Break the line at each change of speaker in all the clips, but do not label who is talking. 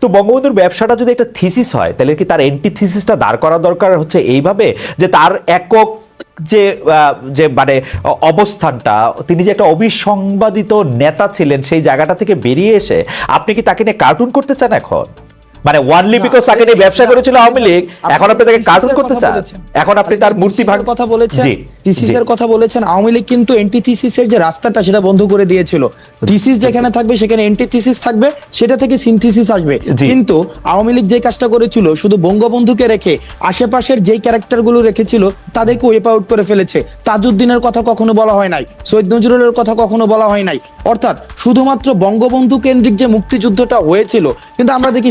তো বঙ্গবন্ধুর ব্যবসাটা যদি একটা থিসিস হয়, তাহলে কি তার এন্টি থিসিসটা দাঁড় করা দরকার হচ্ছে এইভাবে? যে তার একক যে যে মানে অবস্থানটা, তিনি যে একটা অবিসংবাদিত নেতা ছিলেন সেই জায়গাটা থেকে বেরিয়ে এসে, আপনি কি তাকে নিয়ে কার্টুন করতে চান এখন? মানে ওয়ানলি বিকজ তাকে নিয়ে ব্যবসা করেছিল আওয়ামী লীগ এখন আপনি তাকে
এর
করতে চান এখন আপনি তার মূর্তি ভাগ
কথা বলেছেন।
জি
থিসিসের কথা বলেছেন আওয়ামী লীগ কিন্তু এন্টিথিসিসের যে রাস্তাটা সেটা বন্ধ করে দিয়েছিল। থিসিস যেখানে থাকবে সেখানে এন্টিথিসিস থাকবে সেটা থেকে সিনথিসিস আসবে। কিন্তু আওয়ামী লীগ যে কাজটা করেছিল শুধু বঙ্গবন্ধুকে রেখে আশেপাশের যেই ক্যারেক্টারগুলো রেখেছিল তাদেরকে ওয়েপ আউট করে ফেলেছে। তাজউদ্দিনের কথা কখনো বলা হয় নাই সৈয়দ নজরুলের কথা কখনো বলা হয় নাই। অর্থাৎ শুধুমাত্র বঙ্গবন্ধু কেন্দ্রিক যে মুক্তিযুদ্ধটা হয়েছিল কিন্তু আমরা দেখি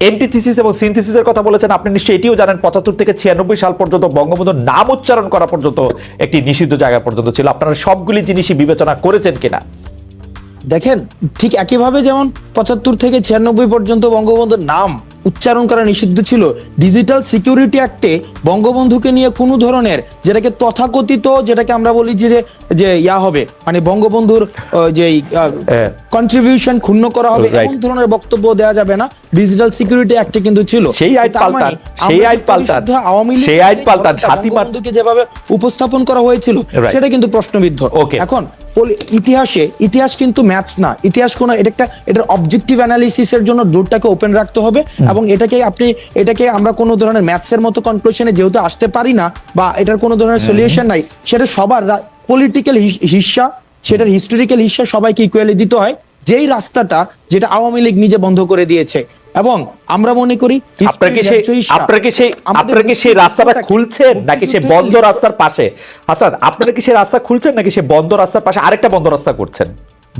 এন্টিথিসিস এবং সিনথিসিসের কথা বলেছেন। আপনি নিশ্চয়ই এটিও জানেন, পঁচাত্তর থেকে ছিয়ানব্বই সাল পর্যন্ত বঙ্গবন্ধুর নাম উচ্চারণ করা পর্যন্ত একটি নিষিদ্ধ জায়গা পর্যন্ত ছিল। আপনারা সবগুলি জিনিসই বিবেচনা করেছেন কিনা?
দেখেন, ঠিক একইভাবে যেমন পঁচাত্তর থেকে ছিয়ানব্বই পর্যন্ত বঙ্গবন্ধুর নাম উচ্চারণ করা নিষিদ্ধ ছিল, ডিজিটাল সিকিউরিটি অ্যাক্টে বঙ্গবন্ধুকে নিয়ে কোনো ধরনের, যেটাকে তথাকথিত, যেটাকে আমরা বলি যে যে- ইয়া হবে মানে বঙ্গবন্ধুর যে
হ্যাঁ।
কন্ট্রিবিউশন ক্ষুণ্ণ করা হবে এমন ধরনের বক্তব্য দেওয়া যাবে না। ডিজিটাল সিকিউরিটি অ্যাক্টে কিন্তু ছিল।
সেই আইন
মানে
পাল্টান, সেই আইন পাল্টান,
আওয়ামী লীগ
সেই আইন পাল্টান, মার্চ-
বঙ্গবন্ধুকে যেভাবে উপস্থাপন করা হয়েছিল সেটা কিন্তু প্রশ্নবিদ্ধ। এখন ইতিহাসে ইতিহাস কিন্তু ম্যাথস না। ইতিহাস কোন এটা একটা এটার অবজেক্টিভ অ্যানালিসিসের জন্য ডোরটাকে ওপেন রাখতে হবে এবং এটাকে আপনি এটাকে আমরা কোনো ধরনের ম্যাথসের মতো কনক্লুশনে যেহেতু আসতে পারি না বা এটার কোনো ধরনের সলিউশন নাই সেটা সবার পলিটিক্যাল হিস্সা সেটার হিস্টোরিক্যাল হিস্সা সবাইকে ইকুয়ালি দিতে হয়। যেই রাস্তাটা যেটা আওয়ামী লীগ নিজে বন্ধ করে দিয়েছে। এবং আমরা মনে করি
আপনার কি সেই রাস্তাটা খুলছেন নাকি
মুক্তিযুদ্ধের
বন্ধ রাস্তার পাশে? আচ্ছা আপনারা কি সেই রাস্তা খুলছেন নাকি সেই বন্ধ রাস্তার পাশে আরেকটা বন্ধ রাস্তা করছেন?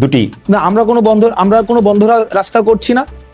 দুটি।
না আমরা কোনো বন্ধ আমরা কোনো বন্ধ রাস্তা করছি না।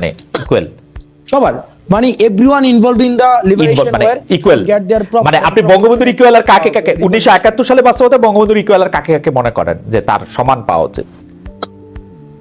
মানে ইকুয়াল
সবার মানে everyone involve in the liberation
মানে
ওয়্যার
ইকুয়াল
গেট देयर
মানে আপনি বঙ্গবন্ধুর ইকুয়াল আর কাকে কাকে উনিশশো একাত্তর সালে বাস্তবতা বঙ্গবন্ধুর ইকুয়াল আর কাকে কাকে মনে করেন যে তার সমান পাওয়া উচিত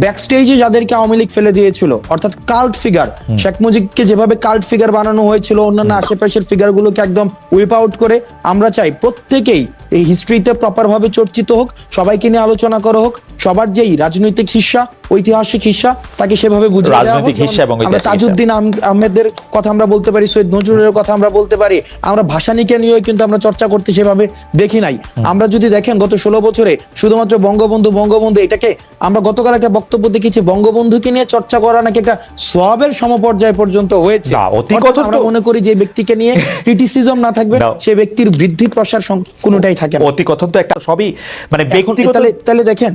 ব্যাক স্টেজে যাদেরকে আওয়ামী লীগ ফেলে দিয়েছিল অর্থাৎ কাল্ট ফিগার শেখ মুজিবকে যেভাবে কাল্ট ফিগার বানানো হয়েছিল অন্যান্য আশেপাশের ফিগার গুলোকে একদম উইপ আউট করে আমরা চাই প্রত্যেকেই এই হিস্ট্রিতে প্রপার ভাবে চর্চিত হোক সবাইকে নিয়ে আলোচনা করা হোক সবার যেই রাজনৈতিক হিস্সা ঐতিহাসিক হিস্সা তাকে সেভাবে বুঝে
রাজনৈতিক হিস্সা এবং
আমরা তাজউদ্দিন আহমেদের কথা আমরা বলতে পারি সৈয়দ নজরুলের কথা আমরা বলতে পারি আমরা ভাসানীকে নিয়েও কিন্তু আমরা চর্চা করতে সেভাবে দেখি নাই। আমরা যদি দেখেন গত ষোলো বছরে শুধুমাত্র বঙ্গবন্ধু বঙ্গবন্ধু এটাকে আমরা গতকাল একটা বক্তব্য দেখেছি বঙ্গবন্ধুকে নিয়ে চর্চা করা নাকি একটা সোয়াবের সমপর্যায় পর্যন্ত হয়েছে। আমরা মনে করি যে ব্যক্তিকে নিয়ে ক্রিটিসিজম না থাকবে সে ব্যক্তির বৃদ্ধি প্রসার কোনোটাই থাকে না।
অতি কথন তো একটা সবই মানে ব্যক্তিগত
তাহলে তাহলে দেখেন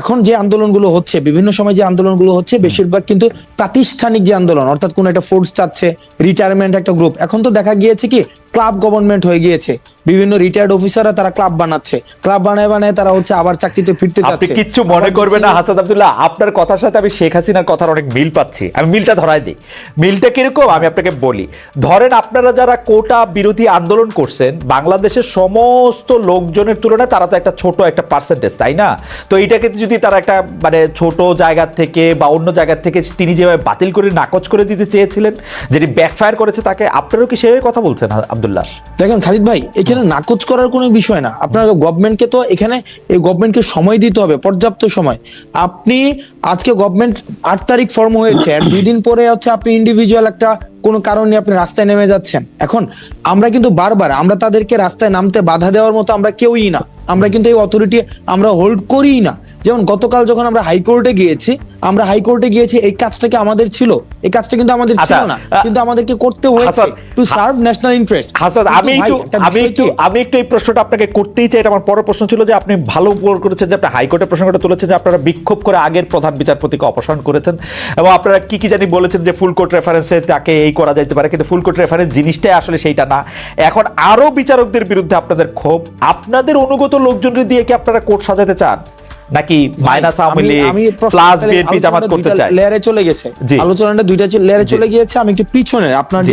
এখন যে আন্দোলনগুলো হচ্ছে বিভিন্ন সময় যে আন্দোলনগুলো হচ্ছে বেশিরভাগ কিন্তু প্রাতিষ্ঠানিক যে আন্দোলন অর্থাৎ কোন একটা ফোর্স চাচ্ছে রিটায়ারমেন্ট একটা গ্রুপ এখন তো দেখা গিয়েছে কি ক্লাব গভর্নমেন্ট হয়ে গিয়েছে। বিভিন্ন রিটায়ার্ড অফিসাররা তারা ক্লাব বানাচ্ছে। ক্লাব বানায় বানায় তারা হচ্ছে আবার চাকরিতে ফিরতে
আপনি কিচ্ছু মনে করবেন না হাসান আব্দুল্লাহ আপনার কথার সাথে আমি শেখ হাসিনার কথার অনেক মিল পাচ্ছি। আমি মিলটা ধরাই দিই। মিলটা কীরকম? আমি আপনাকে বলি। ধরেন আপনারা যারা কোটা বিরোধী আন্দোলন করছেন বাংলাদেশের সমস্ত লোকজনের তুলনায় তারা তো একটা ছোট একটা পার্সেন্টেজ তাই না? তো এইটাকে যদি তারা একটা মানে ছোট জায়গা থেকে বা অন্য জায়গা থেকে তিনি যেভাবে বাতিল করে নাকচ করে দিতে চেয়েছিলেন যেটি ব্যাকফায়ার করেছে তাকে আপনারও কি সেভাবে কথা বলছেন আব্দুল্লাহ?
দেখেন খালিদ ভাই এখানে নাকচ করার কোনো বিষয় না। আপনার গভর্নমেন্টকে তো এখানে, এই গভর্নমেন্টকে সময় দিতে হবে, পর্যাপ্ত সময়। আপনি, আজকে গভর্নমেন্ট আট তারিখ ফর্ম হয়েছে, আর দুই দিন পরে হচ্ছে আপনি ইন্ডিভিজুয়াল একটা, কোনো কারণে আপনি রাস্তায় নেমে যাচ্ছেন। এখন, আমরা কিন্তু বারবার, আমরা তাদেরকে রাস্তায় নামতে বাধা দেওয়ার মতো আমরা কেউই না। আমরা কিন্তু এই অথরিটি আমরা হোল্ড করিই না। যেমন গতকাল যখন আমরা হাইকোর্টে গিয়েছি আমরা হাইকোর্টে গিয়েছি এই কাজটা কি আমাদের ছিল। এই কাজটা কিন্তু আমাদের
আচ্ছা,
ছিল না। কিন্তু আমাদেরকে করতে হয়েছে to serve national interest
Hasan আমি একটু আমি একটু আমি একটু এই প্রশ্নটা আপনাকে করতেই চাই এটা আমার পরের প্রশ্ন ছিল যে আপনি ভালো উপর করেছেন যে আপনি হাইকোর্টের প্রসঙ্গটা তুলেছেন যে আপনারা বিক্ষোভ করে আগের প্রধান বিচারপতিকে অপসারণ করেছেন এবং আপনারা কি কি জানি বলেছেন যে ফুল কোর্ট রেফারেন্সে তাকে এই করা যাইতে পারে কিন্তু ফুল কোর্ট রেফারেন্স জিনিসটাই আসলে সেইটা না। এখন আরও বিচারকদের বিরুদ্ধে আপনাদের ক্ষোভ আপনাদের অনুগত লোকজনকে দিয়ে কি আপনারা কোর্ট সাজাতে চান? নাকি minus Awami League plus BNP Jamaat করতে চায়?
লেয়ারে চলে গেছে। আলোচনাটা দুইটা লেয়ারে চলে গিয়েছে আমি একটু পিছনে। আপনার যে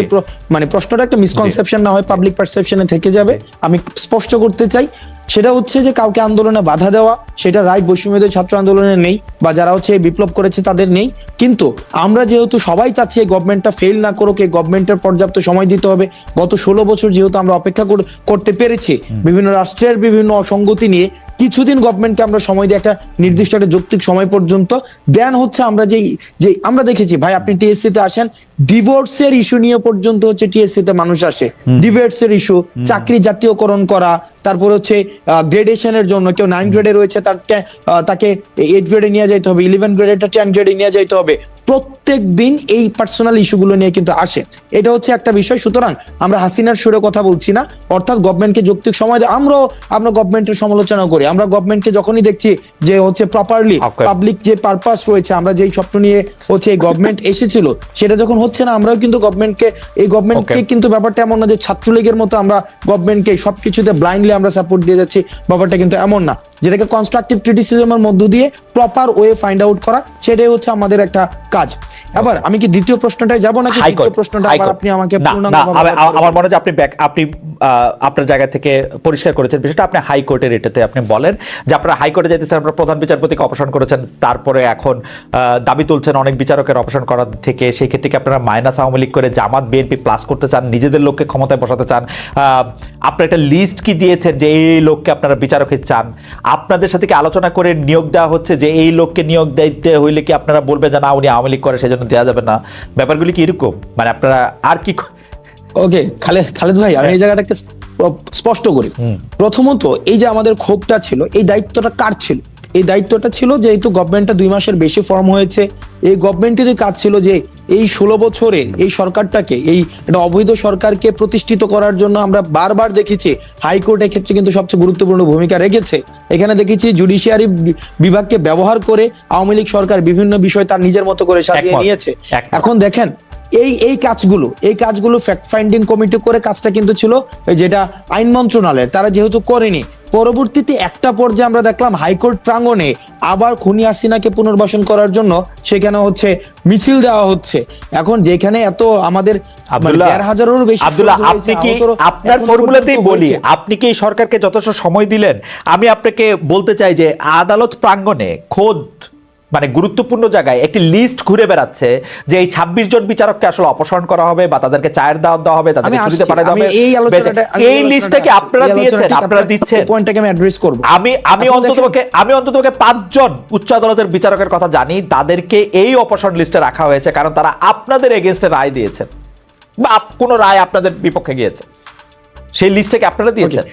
মানে প্রশ্নটা একটা মিসকনসেপশন না হয় পাবলিক পারসেপশনে থেকে যাবে। আমি স্পষ্ট করতে চাই সেটা হচ্ছে যে কাউকে আন্দোলনে বাধা দেওয়া সেটা রাইট বৈষম্যদের ছাত্র আন্দোলনে নেই বা যারা হচ্ছে বিপ্লব করেছে তাদের নেই। কিন্তু আমরা যেহেতু সবাই চাচ্ছি এই গভর্নমেন্টটা ফেল না করুক এই গভর্নমেন্টের পর্যাপ্ত সময় দিতে হবে গত ষোলো বছর যেহেতু আমরা অপেক্ষা কর- করতে পেরেছি বিভিন্ন রাষ্ট্রের বিভিন্ন অসঙ্গতি নিয়ে কিছুদিন গভর্নমেন্টকে আমরা সময় দিয়ে একটা নির্দিষ্ট একটা যৌক্তিক সময় পর্যন্ত দেন হচ্ছে আমরা যেই যে আমরা দেখেছি, ভাই আপনি টিএসসি তে আসেন ডিভোর্সের ইস্যু নিয়ে পর্যন্ত হচ্ছে টিএসসি তে মানুষ আসে। ডিভোর্সের ইস্যু চাকরি জাতীয়করণ করা তারপর হচ্ছে গ্রেডেশনের জন্য কেউ নাইন গ্রেডে রয়েছে আহ, তাকে এইট গ্রেডে নিয়ে যাইতে হবে ইলেভেন গ্রেডেটা টেন গ্রেডে নিয়ে যাইতে হবে। প্রত্যেক দিন এই পার্সোনাল ইস্যুগুলো নিয়ে কিন্তু আসে। এটা হচ্ছে একটা বিষয়। সুতরাং আমরা হাসিনার সুরে কথা বলছি না। অর্থাৎ গভর্নমেন্টকে যৌক্তিক সময় আমরাও আমরা গভর্নমেন্টের সমালোচনা করি। আমরা গভর্নমেন্টকে যখনই দেখছি যে হচ্ছে প্রপারলি পাবলিক যে পারপাস রয়েছে আমরা যেই স্বপ্ন নিয়ে হচ্ছে এই গভর্নমেন্ট এসেছিল সেটা যখন হচ্ছে না আমরাও কিন্তু গভর্নমেন্টকে এই গভর্নমেন্টকে কিন্তু ব্যাপারটা এমন না যে ছাত্রলীগের মতো আমরা গভর্নমেন্টকে সবকিছুতে ব্লাইন্ডলি আমরা সাপোর্ট দিয়ে যাচ্ছি ব্যাপারটা কিন্তু এমন না। যেটাকে কনস্ট্রাকটিভ ক্রিটিসিজমের মধ্য দিয়ে প্রপার ওয়ে ফাইন্ড আউট করা সেটাই হচ্ছে আমাদের একটা কাজ। এবার আমি কি দ্বিতীয় প্রশ্নটায় যাব নাকি দ্বিতীয় প্রশ্নটা আবার আপনি আমাকে
আমার মনে হয় আপনি back- আপনি আপনার জায়গা থেকে পরিষ্কার করেছেন। বিষয়টা আপনি হাইকোর্টের এটাতে আপনি বলেন যে আপনারা হাইকোর্টে যেতেছেন আপনারা প্রধান বিচারপতিকে অপসারণ করেছেন তারপরে এখন দাবি তুলছেন অনেক বিচারকের অপসারণ করার থেকে। সেই ক্ষেত্রে কি আপনারা মাইনাস আওয়ামী লীগ করে জামাত বিএনপি প্লাস করতে চান নিজেদের লোককে ক্ষমতায় বসাতে চান? আহ, আপনারা একটা লিস্ট কি দিয়েছেন যে এই লোককে আপনারা বিচারকে চান? আপনাদের সাথে কি আলোচনা করে নিয়োগ দেওয়া হচ্ছে যে এই লোককে নিয়োগ দিতে হইলে কি আপনারা বলবে যে না উনি আওয়ামী লীগ করে সেজন্য দেওয়া যাবে না? ব্যাপারগুলি কি এরকম? মানে আপনারা আর কি
ওকে খালেদ খালেদ ভাই আমি এই জায়গাটাকে স্পষ্ট করি। প্রথমত এই যে আমাদের ক্ষোভটা ছিল এই দায়িত্বটা কার ছিল? এই দায়িত্বটা ছিল যেহেতু গভর্নমেন্টটা দুই মাসের বেশি ফর্ম হয়েছে এই গভর্নমেন্টেরই কাজ ছিল যে এই ষোলো বছরে এই সরকারটাকে এই একটা অবৈধ সরকারকে প্রতিষ্ঠিত করার জন্য আমরা বারবার দেখেছি হাইকোর্ট ক্ষেত্রে কিন্তু সবচেয়ে গুরুত্বপূর্ণ ভূমিকা রেখেছে। এখানে দেখেছি জুডিশিয়ারি বিভাগকে ব্যবহার করে আওয়ামী লীগ সরকার বিভিন্ন বিষয় তার নিজের মতো করে সাজিয়ে নিয়েছে। এখন দেখেন এই এই কাজগুলো এই কাজগুলো ফ্যাক্ট ফাইন্ডিং কমিটি করে কাজটা কিন্তু ছিল যেটা আইন মন্ত্রণালয়ের তারা যেহেতু করেনি। পরবর্তীতে একটা পর্যায়ে আমরা দেখলাম হাইকোর্ট প্রাঙ্গণে আবার খুনি হাসিনাকে পুনর্বাসন করার জন্য সেখানে হচ্ছে মিছিল দেওয়া হচ্ছে। এখন যেখানে এত আমাদের মানে
আপনার ফর্মুলাতেই বলি আপনি কি সরকারকে যথেষ্ট সময় দিলেন? আমি আপনাকে বলতে চাই যে আদালত প্রাঙ্গণে খোদ মানে গুরুত্বপূর্ণ জায়গায় একটি লিস্ট ঘুরে বেড়াচ্ছে যে এই ছাব্বিশ জন বিচারককে আসলে অপসারণ করা হবে বা তাদেরকে চায়ের দাওয়াত দেওয়া হবে তাদেরকে ছুটিতে পাঠাতে
আমি
হবে।
এই আলোচনাটা
এই লিস্টটা আপনারা দিয়েছেন আপনারা দিচ্ছেন।
পয়েন্টটাকে আমি অ্যাড্রেস করব।
আমি আমি অন্ততপক্ষে আমি অন্ততপক্ষে পাঁচজন উচ্চ আদালতের বিচারকের কথা জানি তাদেরকে এই অপসারণ লিস্টে রাখা হয়েছে কারণ তারা আপনাদের এগেনস্টে রায় দিয়েছেন। বা কোনো রায় আপনাদের বিপক্ষে গিয়েছে। সেই লিস্টটাকে আপনারা দিয়েছেন?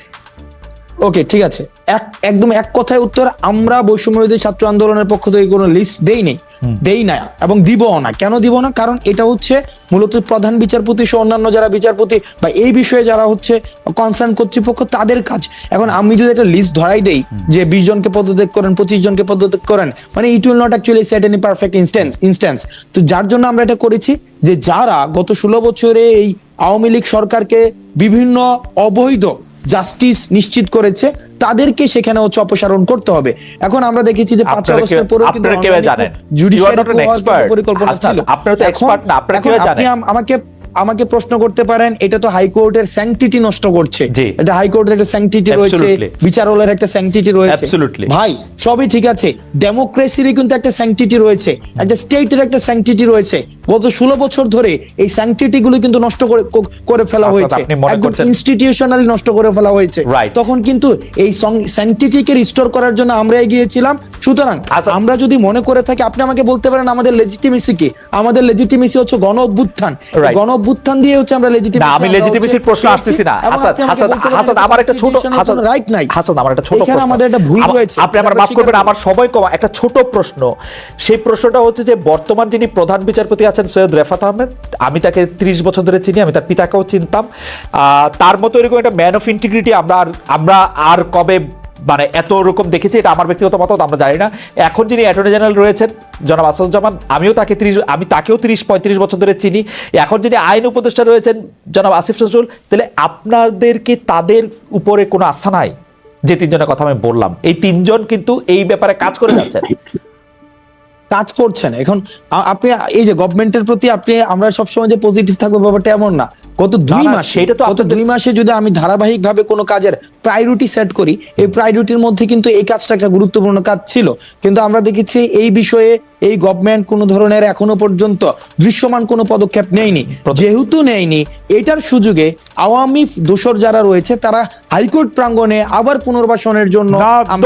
ওকে ঠিক আছে। এক একদম এক কথায় উত্তর আমরা বৈষম্যবিরোধী ছাত্র আন্দোলনের পক্ষ থেকে কোনো লিস্ট দেই নেই। দেই না এবং দিবও না। কেন দিব না? কারণ এটা হচ্ছে মূলত প্রধান বিচারপতি সহ অন্যান্য যারা বিচারপতি বা এই বিষয়ে যারা হচ্ছে কনসার্ন কর্তৃপক্ষ তাদের কাজ। এখন আমি যদি একটা লিস্ট ধরাই দেই যে বিশ জনকে পদত্যাগ করেন পঁচিশ জনকে পদত্যাগ করেন মানে it will not actually set any perfect instance instance তো যার জন্য আমরা এটা করেছি যে যারা গত ষোলো বছরে এই আওয়ামী লীগ সরকারকে বিভিন্ন অবৈধ জাস্টিস নিশ্চিত করেছে তাদেরকে সেখানে হচ্ছে অপসারণ করতে হবে এখন আমরা দেখেছি যে পাঁচ আগস্টের পরেও কিন্তু. পরিকল্পনা ছিল এখন
কীভাবে
আপনি? আমাকে আমাকে প্রশ্ন করতে পারেন এটা তো হাইকোর্টের স্যাংটিটি নষ্ট করছে। এটা হাইকোর্টের একটা স্যাংটিটি রয়েছে বিচারালয়ের একটা স্যাংটিটি রয়েছে। ভাই সবই ঠিক আছে ডেমোক্রেসিরই কিন্তু একটা স্যাংটিটি রয়েছে একটা স্টেটের একটা স্যাংটিটি রয়েছে। গত ষোলো বছর ধরে এই স্যাংটিটি গুলো কিন্তু নষ্ট করে করে ফেলা হয়েছে। ইনস্টিটিউশনালি নষ্ট করে ফেলা হয়েছে। তখন কিন্তু এই স্যাংটিটিকে রিস্টোর করার জন্য আমরা এগিয়েছিলাম সুতরাং
আচ্ছা।
আমরা যদি মনে করে থাকি আপনি আমাকে বলতে পারেন আমাদের লেজিটিমেসি কি? আমাদের লেজিটিমেসি হচ্ছে গণ অভ্যুত্থান. গণ অভ্যুত্থান দিয়ে হচ্ছে আমরা লেজিটিমেসি
না আমি লেজিটিমেসির প্রশ্ন আসতেছি না। হাসান হাসান হাসান আমার একটা ছোট হাসান
রাইট নাই।
হাসান আমার একটা ছোট
এখানে
প্রশ্ন।
আমাদের একটা ভুল রয়েছে।
আপনি আমার মাফ করবেন আমার সময় কম একটা ছোট প্রশ্ন। সেই প্রশ্নটা হচ্ছে যে বর্তমান যিনি প্রধান বিচারপতি আছেন সৈয়দ রেফাত আহমেদ আমি তাকে 30 বছর ধরে চিনি আমি তার পিতাকেও চিনতাম। আহ, তার মতো এরকম একটা ম্যান অফ ইন্টিগ্রিটি আমরা আর আমরা আর কবে মানে এত রকম দেখেছি, এটা আমার ব্যক্তিগত মতামত, আমরা জানি না। এখন যিনি অ্যাটর্নি জেনারেল রয়েছেন, জনাব আসাদুজ্জামান, আমিও তাকে ত্রিশ, আমি তাকেও তিরিশ, পঁয়ত্রিশ বছর ধরে চিনি। এখন যিনি আইন উপদেষ্টা রয়েছেন, জনাব আসিফ নজরুল, তাহলে আপনাদেরকে তাদের উপরে কোনো আস্থা নাই? যে তিনজনের কথা আমি বললাম। এই তিনজন কিন্তু এই ব্যাপারে কাজ করে যাচ্ছেন।
কাজ করছেন। এখন আপনি এই যে গভর্নমেন্টের প্রতি আপনি আমরা সবসময় যে পজিটিভ থাকব ব্যাপারটা এমন না। গত দুই মাস
সেটা তো
গত দুই মাসে যদি আমি ধারাবাহিক ভাবে কোনো কাজের প্রায়োরিটি সেট করি এই প্রায়োরিটির মধ্যে কিন্তু এই কাজটা একটা গুরুত্বপূর্ণ কাজ ছিল। কিন্তু আমরা দেখেছি এই বিষয়ে এই গভর্নমেন্ট কোনো ধরনের এখনও পর্যন্ত দৃশ্যমান কোনো পদক্ষেপ নেয়নি। যেহেতু নেয়নি এটার সুযোগে আওয়ামী দোষর যারা রয়েছে তারা হাইকোর্ট প্রাঙ্গণে আবার পুনর্বাসনের জন্য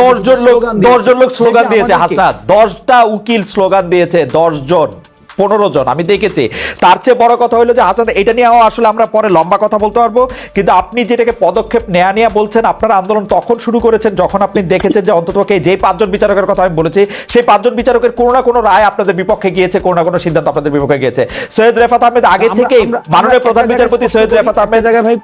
দশজন লোক দশজন লোক স্লোগান দিয়েছে হাসনাত। দশটা উকিল স্লোগান দিয়েছে দশজন। পনেরো জন আমি দেখেছি। তার চেয়ে বড় কথা হলো যে হাসান এটা নিয়েও আসলে আমরা পরে লম্বা কথা বলতে পারব। কিন্তু আপনি যেটাকে পদক্ষেপ নেয়া নিয়ে বলছেন আপনারা আন্দোলন তখন শুরু করেছেন যখন আপনি দেখেছেন যে অন্ততপক্ষে যে পাঁচজন বিচারকের কথা আমি বলেছি সেই পাঁচজন বিচারকের কোনো না কোনো রায় আপনাদের বিপক্ষে গিয়েছে কোনো না কোনো সিদ্ধান্ত আপনাদের বিপক্ষে গিয়েছে। সৈয়দ রেফাত আহমেদ আগে
আমরা
মাননীয় প্রধান বিচারপতি সৈয়দ রেফাত আহমেদ
জায়গায় ভাই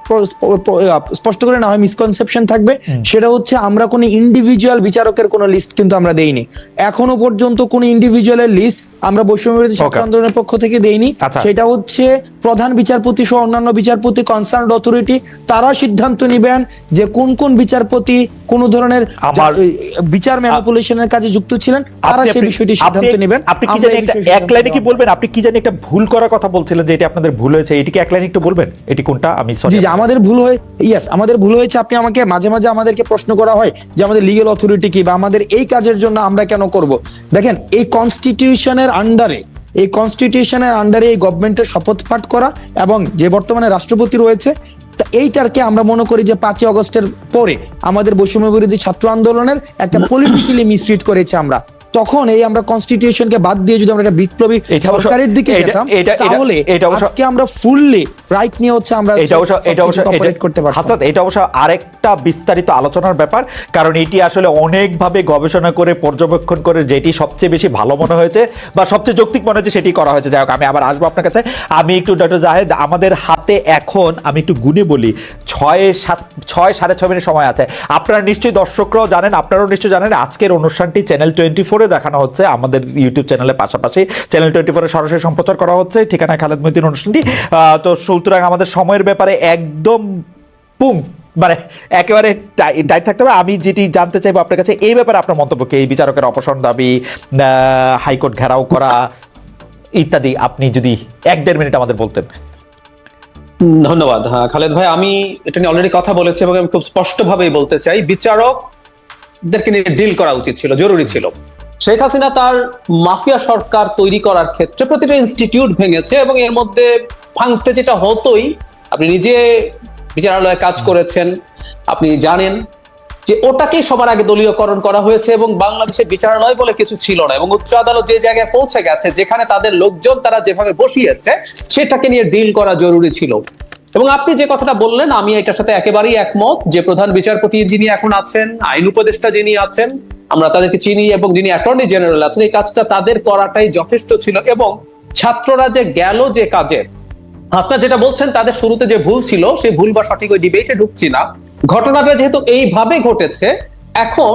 স্পষ্ট করে না হয় মিসকনসেপশন থাকবে। সেটা হচ্ছে আমরা কোনো ইন্ডিভিজুয়াল বিচারকের কোনো লিস্ট কিন্তু আমরা দেইনি। এখনও পর্যন্ত কোনো ইন্ডিভিজুয়ালের লিস্ট আমরা বৈষম্যবিরোধী ছাত্র
শিক্ষা
আন্দোলনের পক্ষ থেকে দেইনি
আচ্ছা।
সেটা হচ্ছে প্রধান বিচারপতি সহ অন্যান্য বিচারপতি কনসার্ন অথরিটি তারা সিদ্ধান্ত নিবেন যে কোন কোন বিচারপতি কোন ধরনের বিচার ম্যানিপুলেশনের কাজে যুক্ত ছিলেন তারা সেই বিষয়টি সিদ্ধান্ত নেবেন।
আপনি কি
আমরা
জানি একটা এক লাইনে কি বলবেন? আপনি কি জানি একটা ভুল করার কথা বলছিলেন যে এটি আপনাদের ভুল হয়েছে। এটিকে এক লাইনে একটু বলবেন? এটি কোনটা? আমি
জি আমাদের ভুল হয়ে ইয়েস আমাদের ভুল হয়েছে। আপনি আমাকে মাঝে মাঝে আমাদেরকে প্রশ্ন করা হয় যে আমাদের লিগেল অথরিটি কি বা আমাদের এই কাজের জন্য আমরা কেন করব? দেখেন এই কনস্টিটিউশনের আন্ডারে এই কনস্টিটিউশনের আন্ডারে এই গভর্নমেন্টের শপথ পাঠ করা এবং যে বর্তমানে রাষ্ট্রপতি রয়েছে তা এইটারকে আমরা মনে করি যে পাঁচই অগস্টের পরে আমাদের বৈষম্য বিরোধী ছাত্র আন্দোলনের একটা পলিটিক্যালি মিসট্রিট করেছে আমরা। তখন এই আমরা কনস্টিটিউশনকে বাদ দিয়ে যদি আমরা একটা বিপ্লবী সরকারের দিকে যেতাম তাহলে
এটা
আজকে আমরা ফুললি রাইট নিয়ে হচ্ছে আমরা
এটা অবশ্য এটা অবশ্য
করতে পারতাম।
হাসান এটা অবশ্য আরেকটা বিস্তারিত আলোচনার ব্যাপার কারণ এটি আসলে অনেকভাবে গবেষণা করে পর্যবেক্ষণ করে যেটি সবচেয়ে বেশি ভালো মনে হয়েছে বা সবচেয়ে যৌক্তিক মনে হয়েছে সেটি করা হয়েছে। যাই হোক আমি আবার আসব আপনার কাছে। আমি একটু ডক্টর জাহেদ আমাদের হাতে এখন আমি একটু গুনে বলি ছয় সাত ছয় সাড়ে ছয় মিনিট সময় আছে। আপনারা নিশ্চয়ই দর্শকরাও জানেন আপনারাও নিশ্চয়ই জানেন আজকের অনুষ্ঠানটি চ্যানেল টোয়েন্টি ফোরে দেখানো হচ্ছে। আমাদের ইউটিউব চ্যানেলের পাশাপাশি চ্যানেল টোয়েন্টি ফোরে সরাসরি সম্প্রচার করা হচ্ছে। ঠিকানা খালেদ মহিদিন অনুষ্ঠানটি। আহ, তো সুতরাং আমাদের সময়ের ব্যাপারে একদম পুং মানে একেবারে টাইট থাকতে হবে। আমি যেটি জানতে চাইব আপনার কাছে, এই ব্যাপারে আপনার মন্তব্য কি এই বিচারকের অপসারণ দাবি হাইকোর্ট ঘেরাও করা ইত্যাদি, আপনি যদি এক দেড় মিনিট আমাদের বলতেন।
ধন্যবাদ। হ্যাঁ খালেদ ভাই, আমি এটা নিয়ে অলরেডি কথা বলেছি এবং আমি খুব স্পষ্টভাবেই বলতে চাই, বিচারকদেরকে নিয়ে ডিল করা উচিত ছিল, জরুরি ছিল। শেখ হাসিনা তার মাফিয়া সরকার তৈরি করার ক্ষেত্রে প্রতিটা ইনস্টিটিউট ভেঙেছে এবং এর মধ্যে ভাঙতে যেটা হতোই, আপনি নিজে বিচারালয়ে কাজ করেছেন, আপনি জানেন যে ওটাকেই সবার আগে দলীয়করণ করা হয়েছে এবং বাংলাদেশে বিচারালয় বলে কিছু ছিল না এবং উচ্চ আদালত যে জায়গায় পৌঁছে গেছে, যেখানে তাদের লোকজন তারা যেভাবে বসিয়েছে, সেটাকে নিয়ে ডিল করা জরুরি ছিল। এবং আপনি যে কথাটা বললেন, আমি এটার সাথে একেবারেই একমত যে প্রধান বিচারপতি যিনি এখন আছেন, আইন উপদেষ্টা যিনি আছেন, আমরা তাদেরকে চিনি এবং যিনি অ্যাটর্নি জেনারেল আছেন, এই কাজটা তাদের করাটাই যথেষ্ট ছিল এবং ছাত্ররা যে গেল যে কাজে আপনার যেটা বলছেন, তাদের শুরুতে যে ভুল ছিল, সেই ভুল বা সঠিক ওই ডিবেটে ঢুকছি না। ঘটনাটা যেহেতু এইভাবে ঘটেছে, এখন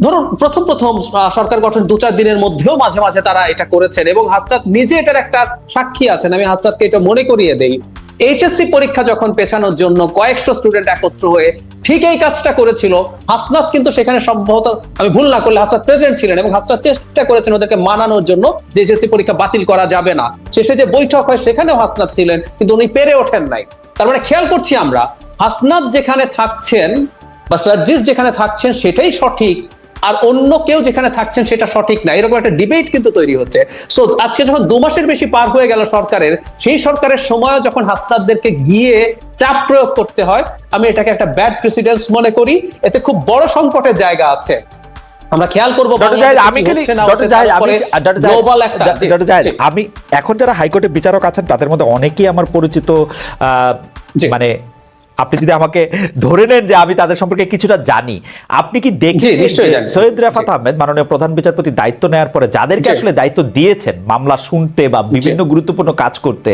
ধরুন, প্রথম প্রথম সরকার গঠন দু চার দিনের মধ্যেও মাঝে মাঝে তারা এটা করেছেন এবং হাসনাত নিজে এটার একটা সাক্ষী আছেন। আমি হাসনাতকে এটা মনে করিয়ে দেই। এইচএসসি পরীক্ষা যখন পেছানোর জন্য কয়েকশো স্টুডেন্ট একত্র হয়ে ঠিক এই কাজটা করেছিল, হাসনাত কিন্তু সেখানে সম্ভবত, আমি ভুল না করলে হাসনাত প্রেজেন্ট ছিলেন এবং হাসনাত চেষ্টা করেছেন ওদেরকে মানানোর জন্য যে এইচএসসি পরীক্ষা বাতিল করা যাবে না। শেষে যে বৈঠক হয় সেখানেও হাসনাত ছিলেন, কিন্তু উনি পেরে ওঠেন নাই। তার মানে খেয়াল করছি আমরা, হাসনাত যেখানে থাকছেন বা সার্জিস যেখানে থাকছেন সেটাই সঠিক আর অন্য কেউ যেখানে থাকছেন সেটা সঠিক না। এরকম একটা ডিবেট কিন্তু তৈরি হচ্ছে। সো আজকে যখন দু মাসের বেশি পার হয়ে গেল সরকারের সেই সরকারের সময় যখন হাসনাতদেরকে গিয়ে চাপ প্রয়োগ করতে হয় আমি এটাকে একটা ব্যাড প্রেসিডেন্স মনে করি। এতে খুব বড় সংকটের জায়গা আছে। আমরা খেয়াল করব
আমি এখন যারা হাইকোর্টের বিচারক আছেন তাদের মধ্যে অনেকেই আমার পরিচিত। মানে আপনি যদি আমাকে ধরে নেন যে আমি তাদের সম্পর্কে কিছুটা জানি আপনি কি দেখছেন। সৈয়দ রেফাত আহমেদ মাননীয় প্রধান বিচারপতি দায়িত্ব নেওয়ার পরে যাদেরকে আসলে দায়িত্ব দিয়েছেন মামলা শুনতে বা বিভিন্ন গুরুত্বপূর্ণ কাজ করতে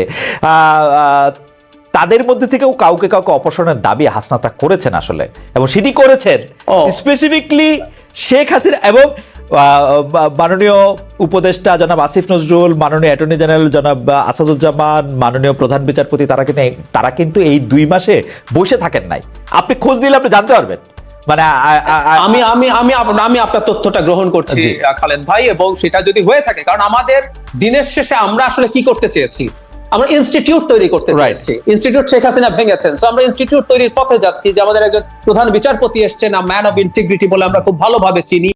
তাদের মধ্যে থেকেও কাউকে কাউকে অপসারণের দাবি হাসনাতা করেছেন আসলে। এবং সেটি করেছেন স্পেসিফিকলি শেখ হাসিনা এবং মাননীয় উপদেষ্টা জনাব আসিফ নজরুল মাননীয় অ্যাটর্নি জেনারেল জনাব আসাদুজ্জামান মাননীয় প্রধান বিচারপতি তারা কিন্তু তারা কিন্তু এই দুই মাসে বসে থাকেন নাই। আপনি খোঁজ নিলে আপনি জানতে পারবেন। মানে
আমি আমি আমি আমি আপনার তথ্যটা গ্রহণ করছি। খালেদ ভাই এবং সেটা যদি হয়ে থাকে কারণ আমাদের দিনের শেষে আমরা আসলে কি করতে চেয়েছি? আমরা ইনস্টিটিউট তৈরি করতে চাইছি ইনস্টিটিউট শেখ হাসিনা ভেঙেছেন। সো আমরা ইনস্টিটিউট তৈরির পথে যাচ্ছি যে আমাদের একজন প্রধান বিচারপতি এসছেন ম্যান অফ ইন্টিগ্রিটি বলে আমরা খুব ভালোভাবে চিনি।